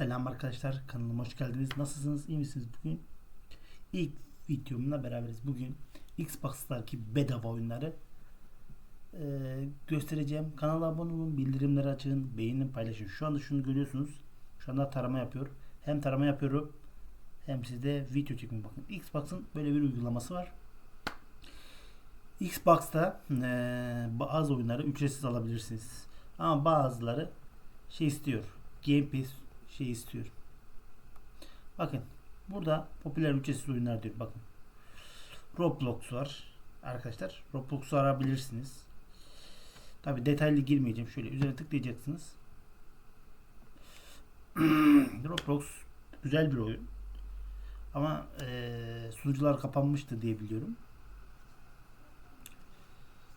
Selam arkadaşlar kanalıma hoş geldiniz. Nasılsınız? iyi misiniz? Bugün ilk videomla beraberiz. Bugün Xbox'taki bedava oyunları e, göstereceğim. Kanala abone olun, bildirimleri açın, beğenin, paylaşın. Şu anda şunu görüyorsunuz. Şu anda tarama yapıyor. Hem tarama yapıyorum hem size video çekmeye bakın. Xbox'ın böyle bir uygulaması var. Xbox'ta e, bazı oyunları ücretsiz alabilirsiniz. Ama bazıları şey istiyor. Game Pass şey istiyor. Bakın burada popüler ücretsiz oyunlar diyor. Bakın. Roblox var. Arkadaşlar Roblox'u arabilirsiniz. Tabi detaylı girmeyeceğim. Şöyle üzerine tıklayacaksınız. Roblox güzel bir oyun. Ama e, sunucular kapanmıştı diye biliyorum.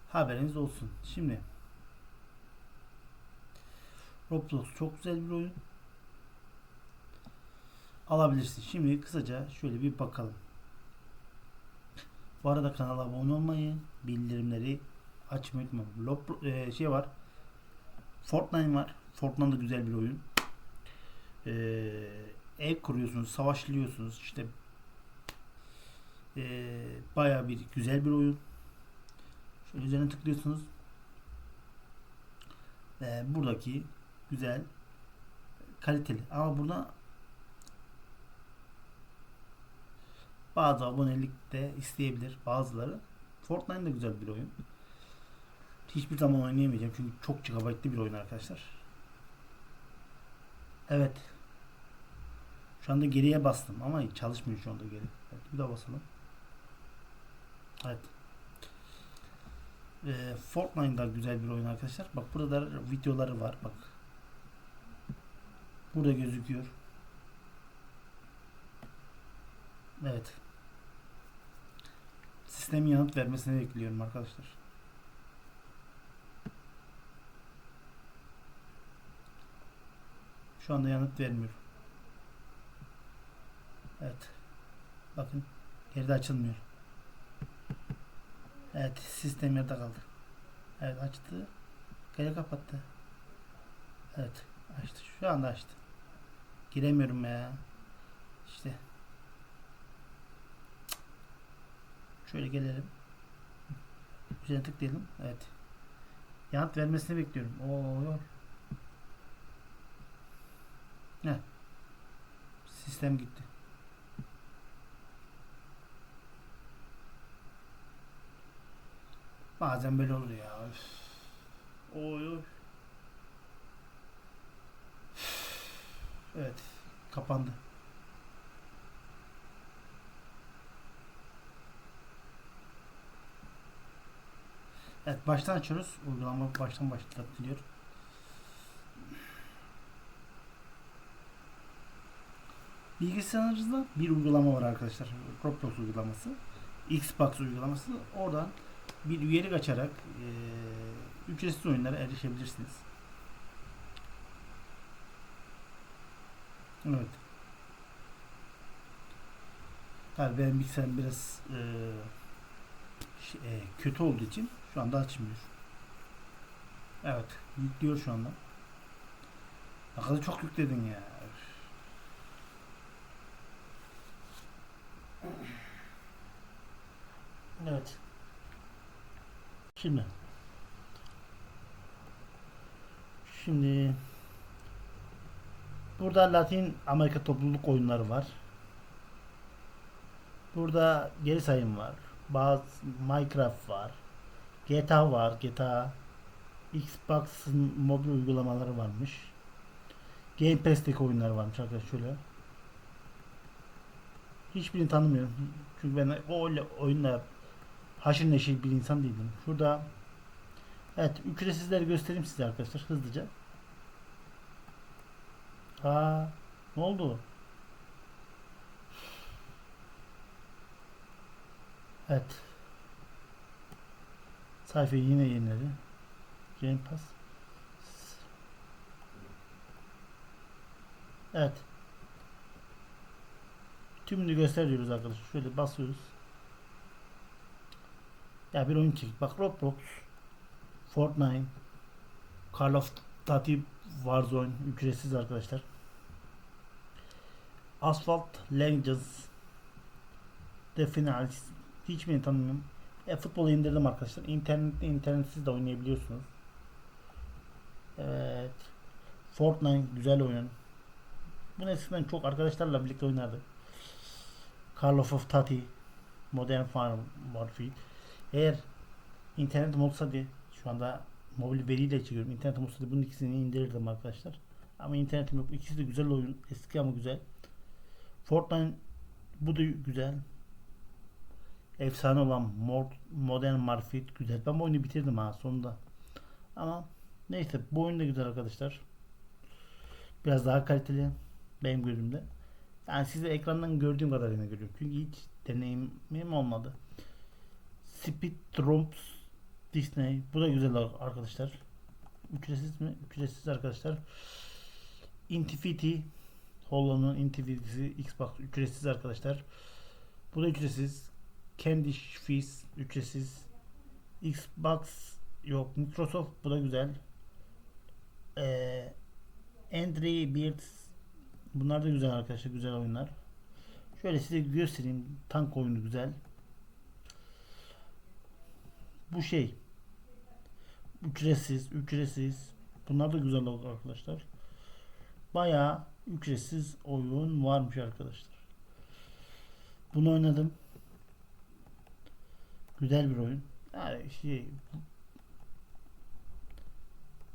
Haberiniz olsun. Şimdi Roblox çok güzel bir oyun. Alabilirsin. Şimdi kısaca şöyle bir bakalım. Bu arada kanala abone olmayı, bildirimleri açmayı unutmayın. Lob, e, şey var. Fortnite var. Fortnite da güzel bir oyun. E, ev kuruyorsunuz, savaşlıyorsunuz. İşte e, baya bir güzel bir oyun. Şöyle üzerine tıklıyorsunuz. Ve buradaki güzel kaliteli ama burada bazı abonelik de isteyebilir bazıları. Fortnite de güzel bir oyun. Hiçbir zaman oynayamayacağım çünkü çok gigabaytlı bir oyun arkadaşlar. Evet. Şu anda geriye bastım ama çalışmıyor şu anda geri. Evet, bir daha basalım. Evet. Ee, Fortnite da güzel bir oyun arkadaşlar. Bak burada videoları var. Bak. Burada gözüküyor. Evet. Sistemin yanıt vermesini bekliyorum arkadaşlar. Şu anda yanıt vermiyor. Evet. Bakın. Geride açılmıyor. Evet. Sistem yerde kaldı. Evet açtı. Geri kapattı. Evet. Açtı. Şu anda açtı. Giremiyorum ya. İşte. Şöyle gelelim. Üzerine tıklayalım. Evet. Yanıt vermesini bekliyorum. Oo. Ne? Sistem gitti. Bazen böyle olur ya. Oy oy. Evet. Kapandı. Evet baştan açıyoruz. Uygulama baştan başlatılıyor. Bilgisayarınızda bir uygulama var arkadaşlar. Roblox uygulaması. Xbox uygulaması. Oradan bir üyelik açarak e, ücretsiz oyunlara erişebilirsiniz. Evet. Tabii benim bilgisayarım biraz e, kötü olduğu için şu anda açmıyor. Evet. Yüklüyor şu anda. Ne kadar çok yükledin ya. Evet. Şimdi. Şimdi burada Latin Amerika topluluk oyunları var. Burada geri sayım var. Bazı Minecraft var. GTA var. GTA Xbox'ın mobil uygulamaları varmış. Game Pass'teki oyunlar varmış arkadaşlar şöyle. Hiçbirini tanımıyorum. Çünkü ben o oyunla haşır neşir bir insan değilim. Şurada Evet, ücretsizleri göstereyim size arkadaşlar hızlıca. Aa, ne oldu? Evet. Sayfayı yine yeniledi. Game Pass. Evet. Tümünü gösteriyoruz arkadaşlar. Şöyle basıyoruz. Ya bir oyun çek. Bak Roblox, Fortnite, Call of Duty Warzone ücretsiz arkadaşlar. Asphalt Legends The Finals hiçbirini tanımıyorum. E, futbolu indirdim arkadaşlar. İnternette internetsiz de oynayabiliyorsunuz. Evet. Fortnite güzel oyun. Bunu eskiden çok arkadaşlarla birlikte oynardık. Call of Duty Modern Farm Warfare. Eğer internet olsa diye şu anda mobil veriyle çekiyorum. İnternet olsa diye bunun ikisini indirirdim arkadaşlar. Ama internetim yok. İkisi de güzel oyun. Eski ama güzel. Fortnite bu da güzel. Efsane olan Mod, Modern Warfare güzel. Ben bu oyunu bitirdim ha sonunda. Ama neyse bu oyun da güzel arkadaşlar. Biraz daha kaliteli benim gözümde. Yani size ekrandan gördüğüm kadarıyla görüyorum. Çünkü hiç deneyimim olmadı. Speed Trumps Disney. Bu da güzel arkadaşlar. Ücretsiz mi? Ücretsiz arkadaşlar. Infinity Holland'ın Infinity'si Xbox ücretsiz arkadaşlar. Bu da ücretsiz. Candy Fizz ücretsiz. Xbox yok. Microsoft bu da güzel. Ee, Andrew Birds Bunlar da güzel arkadaşlar. Güzel oyunlar. Şöyle size göstereyim. Tank oyunu güzel. Bu şey ücretsiz, ücretsiz. Bunlar da güzel arkadaşlar. Bayağı ücretsiz oyun varmış arkadaşlar. Bunu oynadım. Güzel bir oyun. Yani şey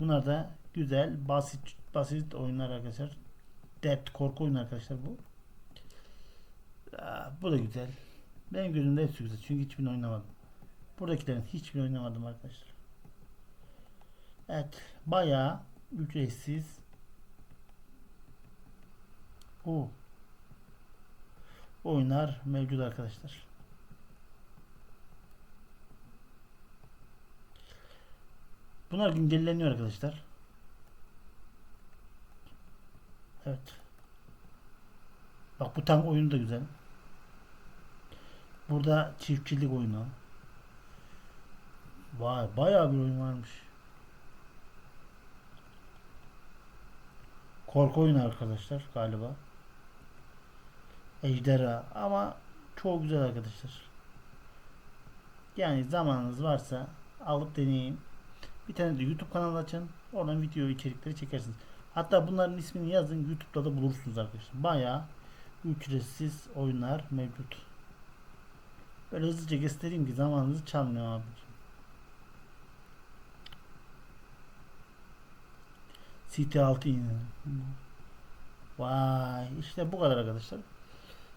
Bunlar da güzel, basit basit oyunlar arkadaşlar. Dead korku oyunu arkadaşlar bu. Aa, bu da güzel. Benim gözümde hepsi güzel. Çünkü hiçbirini oynamadım. Buradakilerin hiçbirini oynamadım arkadaşlar. Evet. Bayağı ücretsiz. O oyunlar mevcut arkadaşlar. Bunlar güncelleniyor arkadaşlar. Evet. Bak bu tank oyunu da güzel. Burada çiftçilik oyunu. Vay bayağı bir oyun varmış. Korku oyunu arkadaşlar galiba. Ejderha ama çok güzel arkadaşlar. Yani zamanınız varsa alıp deneyin. Bir tane de YouTube kanalı açın. Oradan video içerikleri çekersiniz. Hatta bunların ismini yazın YouTube'da da bulursunuz arkadaşlar. Bayağı ücretsiz oyunlar mevcut. Böyle hızlıca göstereyim ki zamanınızı çalmıyor abi. City 6 yine. Vay işte bu kadar arkadaşlar.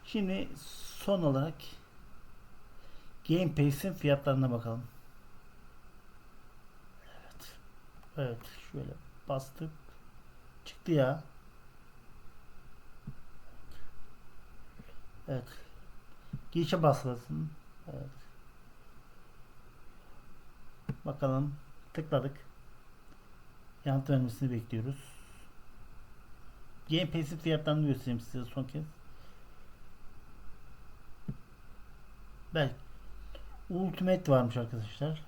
Şimdi son olarak Game Pass'in fiyatlarına bakalım. Evet. Evet şöyle bastık. Çıktı ya. Evet. Geçe basılsın. Evet. Bakalım. Tıkladık. Yanıt vermesini bekliyoruz. Game Pass'in fiyatlarını göstereyim size son kez. Belki Ultimate varmış arkadaşlar.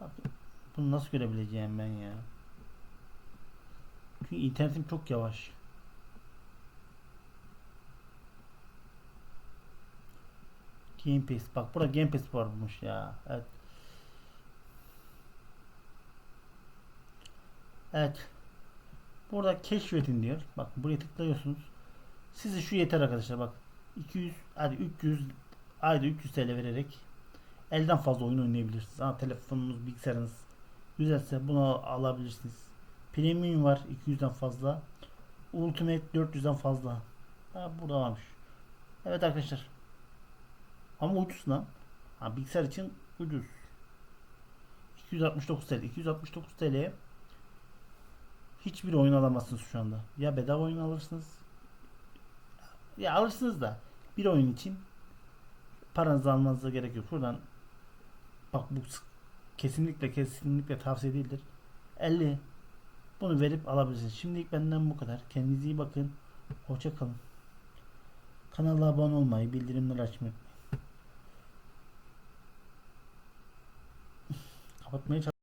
Bakın bunu nasıl görebileceğim ben ya? Çünkü internetim çok yavaş. Game Pass. Bak burada Game Pass varmış ya. Evet. Evet. Burada keşfedin diyor. Bak buraya tıklıyorsunuz. Size şu yeter arkadaşlar bak. 200 hadi 300 ayda 300 TL vererek elden fazla oyun oynayabilirsiniz. Ama telefonunuz, bilgisayarınız güzelse bunu alabilirsiniz. Premium var 200'den fazla. Ultimate 400'den fazla. Ha, burada varmış. Evet arkadaşlar. Ama ucuz lan. Ha, bilgisayar için ucuz. 269 TL. 269 TL'ye hiçbir oyun alamazsınız şu anda. Ya bedava oyun alırsınız. Ya alırsınız da bir oyun için paranızı almanıza gerek yok. Buradan bak bu kesinlikle kesinlikle tavsiye değildir. 50 bunu verip alabilirsiniz. Şimdilik benden bu kadar. Kendinize iyi bakın. Hoşça kalın. Kanala abone olmayı, bildirimleri açmayı unutmayın. Kapatmaya